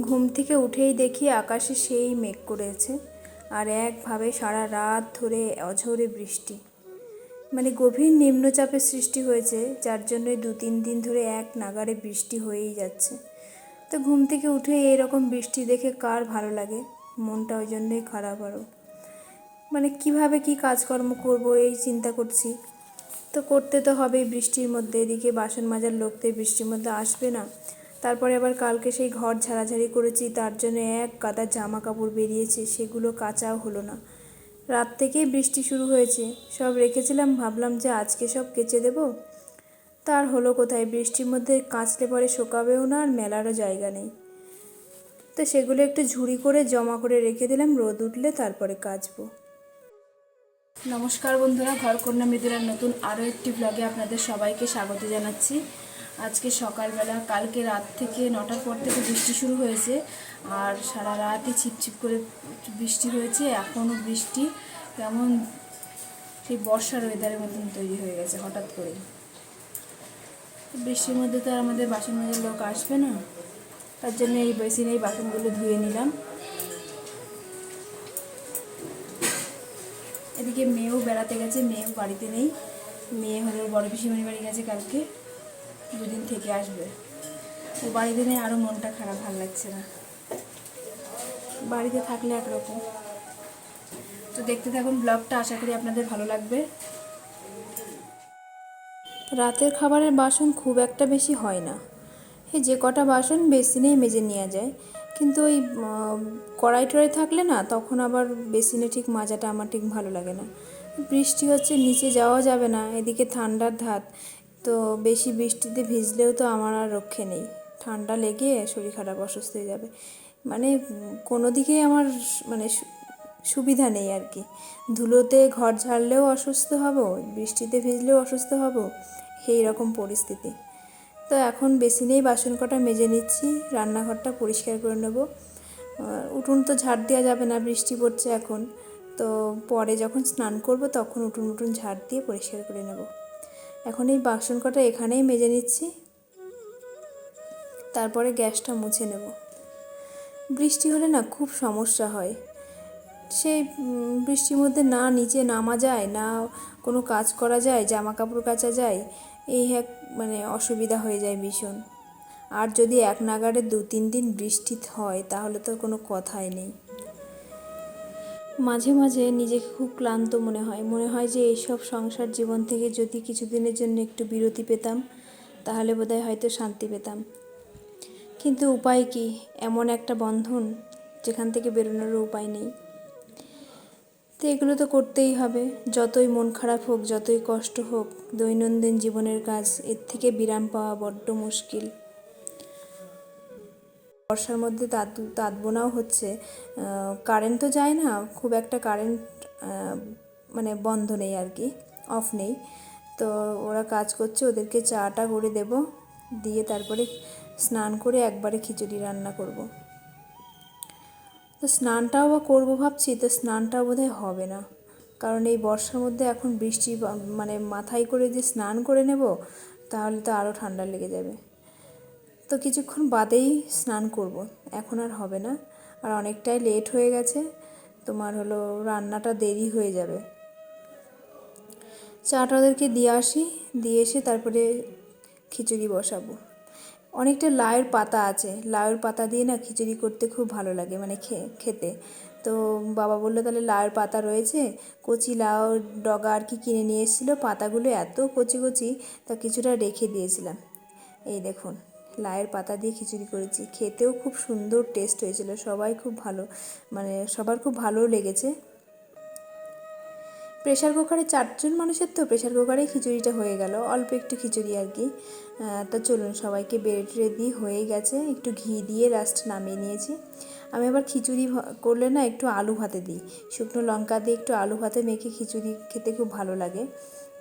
ঘুম থেকে উঠেই দেখি আকাশে সেই মেঘ করেছে আর একভাবে সারা রাত ধরে অঝোরে বৃষ্টি। মানে গভীর নিম্নচাপের সৃষ্টি হয়েছে, যার জন্য দু তিন দিন ধরে এক নাগাড়ে বৃষ্টি হয়েই যাচ্ছে। তো ঘুম থেকে উঠে এরকম বৃষ্টি দেখে কার ভালো লাগে? মনটা ওই জন্যই খারাপ আরও মানে কীভাবে কি কাজকর্ম করব এই চিন্তা করছি। তো করতে তো হবেই বৃষ্টির মধ্যে, এদিকে বাসন মাজার লোক তো বৃষ্টির মধ্যে আসবে না। তারপরে আবার কালকে সেই ঘর ঝাড়াঝাড়ি করেছি, তার জন্য এক গাদা জামা কাপড় বেরিয়েছে, সেগুলো কাচাও হলো না। রাত থেকেই বৃষ্টি শুরু হয়েছে, সব রেখেছিলাম, ভাবলাম যে আজকে সব কেচে দেবো। তার হলো কোথায়, বৃষ্টির মধ্যে কাচলে পরে শোকাবেও না আর মেলারও জায়গা নেই। তো সেগুলো একটু ঝুড়ি করে জমা করে রেখে দিলাম, রোদ উঠলে তারপরে কাচবো। নমস্কার বন্ধুরা ঘরকন্যা মৃদুলার নতুন আরও একটি ব্লগে আপনাদের সবাইকে স্বাগত জানাচ্ছি। আজকে সকালবেলা, কালকে রাত থেকে নটার পর থেকে বৃষ্টি শুরু হয়েছে। আর সারা রাতই ছিপছিপ করে বৃষ্টি হয়েছে এখনও বৃষ্টি। কেমন সেই বর্ষার ওয়েদারের মতন তৈরি হয়ে গেছে হঠাৎ করে। বৃষ্টির মধ্যে তো আর আমাদের বাসন মাজার লোক আসবে না। তার জন্য এই বেসিনে এই বাসনগুলো ধুয়ে নিলাম। এদিকে মেয়েও বেড়াতে গেছে, মেয়েও বাড়িতে নেই। মেয়ে হলো বড় পিসিমানি বাড়ি গেছে কালকে। দুদিন থেকে আসবে। ও বাড়িতে নেই আরও মনটা খারাপ, ভালো লাগছে না। বাড়িতে থাকলে একরকম। তো দেখতে থাকুন, ব্লগটা আশা করি আপনাদের ভালো লাগবে। রাতের খাবারের বাসন খুব একটা বেশি হয় না। এই যে কটা বাসন বেসিনেই মেজে নেওয়া যায়। কিন্তু ওই কড়াই টড়াই থাকলে না, তখন আবার বেসিনে ঠিক মাজাটা আমার ঠিক ভালো লাগে না। বৃষ্টি হচ্ছে, নিচে যাওয়া যাবে না, এদিকে ঠান্ডার ধাত। তো বেশি বৃষ্টিতে ভিজলেও তো আমার আর রক্ষে নেই। ঠান্ডা লেগে শরীর খারাপ, অসুস্থ হয়ে যাবে। মানে কোনো দিকেই আমার মানে সুবিধা নেই আর কি। ধুলোতে ঘর ঝাড়লেও অসুস্থ হব, বৃষ্টিতে ভিজলেও অসুস্থ হব, সেই রকম পরিস্থিতি। তো এখন বেসিনেই বাসন কটা মেজে নিচ্ছি, রান্নাঘরটা পরিষ্কার করে নেব। উঠুন তো ঝাড় দেওয়া যাবে না, বৃষ্টি পড়ছে এখন। তো পরে যখন স্নান করব তখন উঠুন উঠুন ঝাড় দিয়ে পরিষ্কার করে নেব। এখন এই বাসন কটা এখানেই মেজে নিচ্ছি। তারপরে গ্যাসটা মুছে নেব। বৃষ্টি হলে না খুব সমস্যা হয়। সেই বৃষ্টির মধ্যে না নিচে নামা যায়, না কোনো কাজ করা যায় জামা কাপড় কাচা যায়, এই এক মানে অসুবিধা হয়ে যায় ভীষণ। আর যদি এক নাগাড়ে দু তিন দিন বৃষ্টি হয়, তাহলে তো কোনো কথাই নেই। মাঝে মাঝে নিজেকে খুব ক্লান্ত মনে হয়। মনে হয় যে এইসব সংসার জীবন থেকে যদি কিছুদিনের জন্য একটু বিরতি পেতাম, তাহলে বোধহয় হয়তো শান্তি পেতাম। কিন্তু উপায় কি? এমন একটা বন্ধন যেখান থেকে বেরোনোরও উপায় নেই। তো এগুলো তো করতেই হবে। যতই মন খারাপ হোক, যতই কষ্ট হোক, দৈনন্দিন জীবনের কাজ এর থেকে বিরাম পাওয়া বড্ড মুশকিল। বর্ষার মধ্যে তাঁত তাঁত বোনাও হচ্ছে কারেন্ট তো যায় না, খুব একটা কারেন্ট মানে বন্ধ নেই আর কি অফ নেই। তো ওরা কাজ করছে, ওদেরকে চাটা করে দেব, দিয়ে তারপরে স্নান করে একবারে খিচুড়ি রান্না করব। তো স্নানটাও বা করব ভাবছি, তো স্নানটাও বোধহয় হবে না। কারণ এই বর্ষার মধ্যে এখন বৃষ্টি মানে মাথায় করে যে স্নান করে নেব, তাহলে তো আরও ঠান্ডা লেগে যাবে। তো কিছুক্ষণ বাদেই স্নান করব। এখন আর হবে না। আর অনেকটাই লেট হয়ে গেছে। তোমার হলো রান্নাটা দেরি হয়ে যাবে। চাটা ওদেরকে দিয়ে আসি। দিয়ে এসে তারপরে খিচুড়ি বসাবো। অনেকটা লাউয়ের পাতা আছে। লাউয়ের পাতা দিয়ে না খিচুড়ি করতে খুব ভালো লাগে মানে খেতে। তো বাবা বলল, তাহলে লাউয়ের পাতা রয়েছে। কচি লাউ, ডগা আর কি কিনে নিয়ে এসেছিল। পাতাগুলো এত কচি কচি, তা কিছুটা রেখে দিয়েছিলাম। এই দেখুন। লাউয়ের পাতা দিয়ে খিচুড়ি করেছি। খেতেও খুব সুন্দর টেস্ট হয়েছিল, সবাই খুব ভালো মানে সবার খুব ভালো লেগেছে। প্রেশার কুকারে চারজন মানুষের তো প্রেশার কুকারে খিচুড়িটা হয়ে গেল, অল্প একটু খিচুড়ি আর কি। তো চলুন, সবাইকে বেড রেডি হয়ে গেছে, একটু ঘি দিয়ে লাস্ট নামিয়ে নিয়েছি। আমি আবার খিচুড়ি করলে না একটু আলু ভাতে দিই। শুকনো লঙ্কা দিয়ে একটু আলু ভাতে মেখে খিচুড়ি খেতে খুব ভালো লাগে।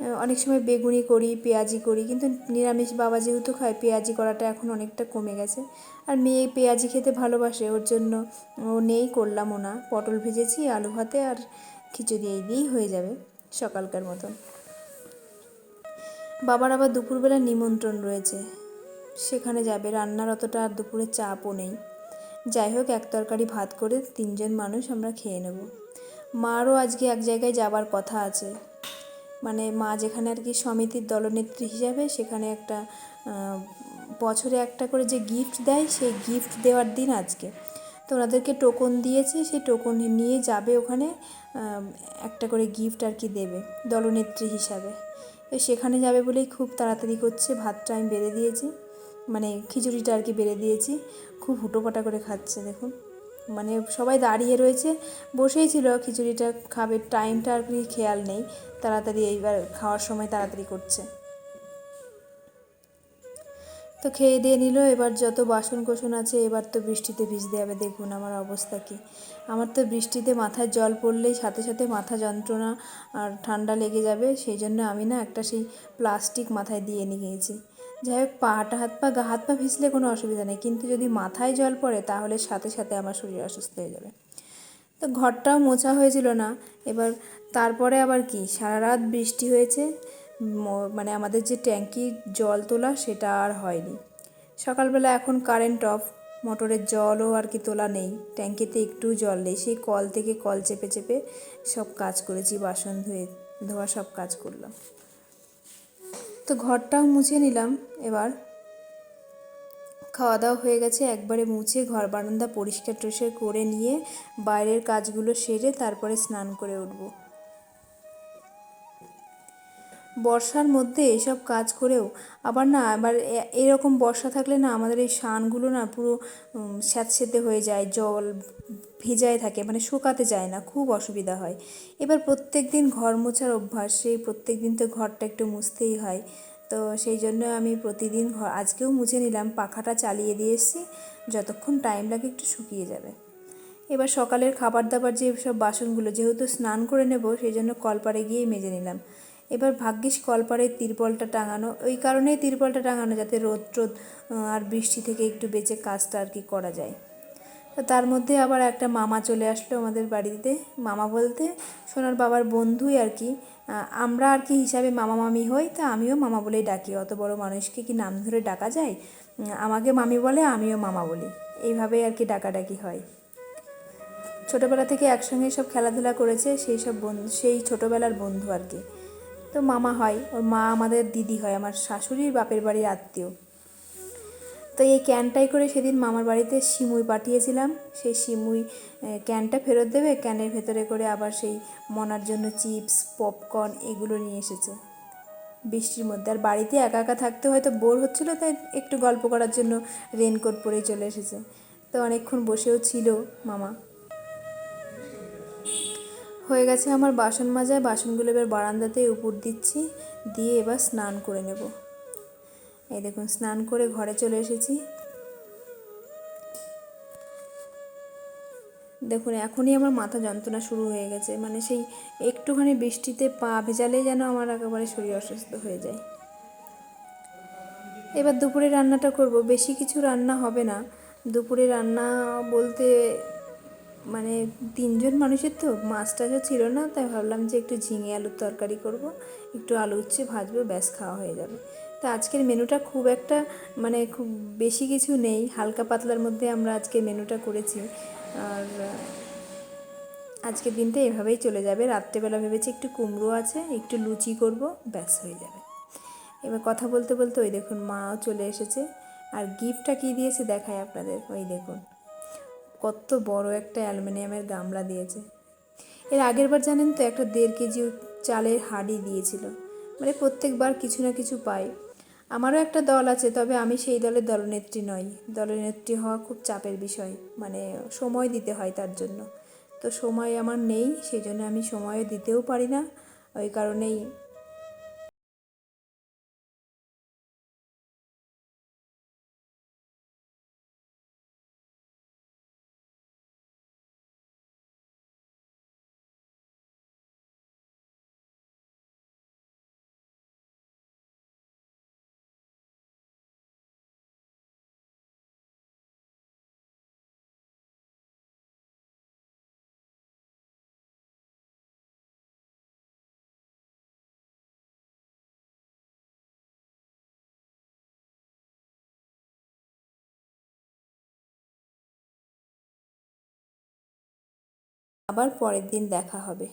অনেক সময় বেগুনি করি, পেঁয়াজি করি, কিন্তু নিরামিষ বাবা যেহেতু খায়, পেঁয়াজি করাটা এখন অনেকটা কমে গেছে। আর মেয়ে পেঁয়াজি খেতে ভালোবাসে, ওর জন্য ও নেই করলামও না। পটল ভেজেছি, আলু ভাতে আর খিচুড়ি এই দিয়েই হয়ে যাবে সকালকার মতন বাবার আবার দুপুরবেলা নিমন্ত্রণ রয়েছে। সেখানে যাবে, রান্নার অতটা আর দুপুরে চাপও নেই। যাই হোক, এক তরকারি ভাত করে তিনজন মানুষ আমরা খেয়ে নেব। মারও আজকে এক জায়গায় যাবার কথা আছে। মানে মা যেখানে আর কি সমিতির দলনেত্রী হিসাবে সেখানে একটা বছরে একটা করে যে গিফট দেয় সেই গিফট দেওয়ার দিন আজকে। তো ওনাদেরকে টোকন দিয়েছে, সেই টোকন নিয়ে যাবে ওখানে একটা করে গিফট আর কি দেবে দলনেত্রী হিসাবে। তো সেখানে যাবে বলেই খুব তাড়াতাড়ি করছে, ভাতটা আমি বেড়ে দিয়েছি মানে খিচুড়িটা আর কি বেড়ে দিয়েছি, খুব হুটোপাটা করে খাচ্ছে, দেখুন। মানে সবাই দাঁড়িয়ে রয়েছে, বসেই ছিল খিচুড়িটা খাবে টাইমটা আর কি খেয়াল নেই। তাড়াতাড়ি এইবার খাওয়ার সময় তাড়াতাড়ি করছে। তো খেয়ে দিয়ে নিল, এবার যত বাসন কোসন আছে এবার তো বৃষ্টিতে ভিজতে হবে, দেখুন আমার অবস্থা কি। আমার তো বৃষ্টিতে মাথায় জল পড়লেই সাথে সাথে মাথা যন্ত্রণা আর ঠান্ডা লেগে যাবে, সেই জন্য আমি না একটা সেই প্লাস্টিক মাথায় দিয়ে নিয়ে গিয়েছি যাই হোক, পাটা হাত পা, গা হাত পা ভিজলে কোনো অসুবিধা নেই। কিন্তু যদি মাথায় জল পড়ে, তাহলে সাথে সাথে আমার শরীর অসুস্থ হয়ে যাবে। তো ঘরটাও মোছা হয়েছিল না। এবার তারপরে আবার কি? সারা রাত বৃষ্টি হয়েছে। মানে আমাদের যে ট্যাঙ্কির জল তোলা, সেটা আর হয়নি। সকালবেলা এখন কারেন্ট অফ। মোটরের জলও আর কি তোলা নেই। ট্যাঙ্কিতে একটু জল নেই। সেই কল থেকে কল চেপে চেপে সব কাজ করেছি। বাসন ধুয়ে ধোয়া সব কাজ করলাম। তো ঘরটাও মুছে নিলাম এবার। খাওয়া দাওয়া হয়ে গেছে, একবারে মুছে ঘর বারান্দা পরিষ্কার টরিষ্কার করে নিয়ে বাইরের কাজগুলো সেরে তারপরে স্নান করে উঠবো। বর্ষার মধ্যে এসব কাজ করেও আবার না, আবার এরকম বর্ষা থাকলে না আমাদের এই শানগুলো না পুরো স্যাঁতসেঁতে হয়ে যায়, জল ভেজায় থাকে মানে শুকাতে যায় না, খুব অসুবিধা হয়। এবার প্রত্যেক দিন ঘর মোছার অভ্যাস, সেই প্রত্যেক দিন তো ঘরটা একটু মুছতেই হয়। তো সেই জন্য আমি প্রতিদিন ঘর আজকেও মুছে নিলাম, পাখাটা চালিয়ে দিয়ে এসেছি, যতক্ষণ টাইম লাগে একটু শুকিয়ে যাবে। এবার সকালের খাবার দাবার যে সব বাসনগুলো, যেহেতু স্নান করে নেব, সেই জন্য কলপারে গিয়েই মেজে নিলাম। এবার ভাগ্যিস কলপারে তিরপলটা টাঙানো, ওই কারণেই তিরপলটা টাঙানো যাতে রোদ টোদ আর বৃষ্টি থেকে একটু বেঁচে কাজটা আর কি করা যায়। তো তার মধ্যে আবার একটা মামা চলে আসলো আমাদের বাড়িতে। মামা বলতে সোনার বাবার বন্ধুই আর কি। আমরা আর কি হিসাবে মামা মামি হই, তা আমিও মামা বলেই ডাকি। অত বড় মানুষকে কি নাম ধরে ডাকা যায়? আমাকে মামি বলে, আমিও মামা বলি। এইভাবেই আর কি ডাকাডাকি হয়। ছোটোবেলা থেকে একসঙ্গে সব খেলাধুলা করেছে, সেই সব বন্ধু, সেই ছোটোবেলার বন্ধু আর কি। তো মামা হয় ওর মা আমাদের দিদি হয় আমার শাশুড়ির বাপের বাড়ির আত্মীয়। তো এই ক্যানটাই করে সেদিন মামার বাড়িতে সিমুই পাঠিয়েছিলাম। সেই আহ, ক্যানটা ফেরত দেবে ক্যানের ভেতরে করে আবার সেই মনার জন্য চিপস পপকর্ন এগুলো নিয়ে এসেছে। বৃষ্টির মধ্যে আর বাড়িতে একা একা থাকতে হয়তো বোর হচ্ছিল তাই একটু গল্প করার জন্য রেনকোট পরেই চলে এসেছে। তো অনেকক্ষণ বসেও ছিল মামা। হয়ে গেছে আমার বাসন মাজায়। বাসনগুলো এবার বারান্দাতে উপর দিচ্ছি, দিয়ে এবার স্নান করে নেব। এই দেখুন, স্নান করে ঘরে চলে এসেছি। দেখুন, এখনই আমার মাথা যন্ত্রণা শুরু হয়ে গেছে। মানে সেই একটুখানি বৃষ্টিতে পা ভেজালেই যেন আমার একেবারে শরীর অসুস্থ হয়ে যায়। এবার দুপুরে রান্নাটা করব। বেশি কিছু রান্না হবে না। দুপুরে রান্না বলতে মানে তিনজন মানুষের তো মাছ টাছও ছিল না, তাই ভাবলাম যে একটু ঝিঙে আলুর তরকারি করব। একটু আলু উচ্ছে ভাজবো, ব্যাস খাওয়া হয়ে যাবে। তো আজকের মেনুটা খুব একটা মানে খুব বেশি কিছু নেই, হালকা পাতলার মধ্যে আমরা আজকে মেনুটা করেছি। আর আজকের দিনটা এভাবেই চলে যাবে। রাত্রেবেলা ভেবেছি একটু কুমড়ো আছে, একটু লুচি করব, ব্যাস হয়ে যাবে। এবার কথা বলতে বলতে ওই দেখুন মাও চলে এসেছে। আর গিফটটা কী দিয়েছে দেখায় আপনাদের, ওই দেখুন। কত বড় একটা অ্যালুমিনিয়ামের গামলা দিয়েছে। এর আগের বার জানেন তো, একটা দেড় কেজি চালের হাঁড়ি দিয়েছিল। মানে প্রত্যেকবার কিছু না কিছু পাই। আমারও একটা দল আছে, তবে আমি সেই দলের দলনেত্রী নই। দলনেত্রী হওয়া খুব চাপের বিষয়। মানে সময় দিতে হয় তার জন্য। তো সময় আমার নেই, সেই জন্য আমি সময় দিতেও পারি না। ওই কারণেই আবার পরের দিন দেখা হবে।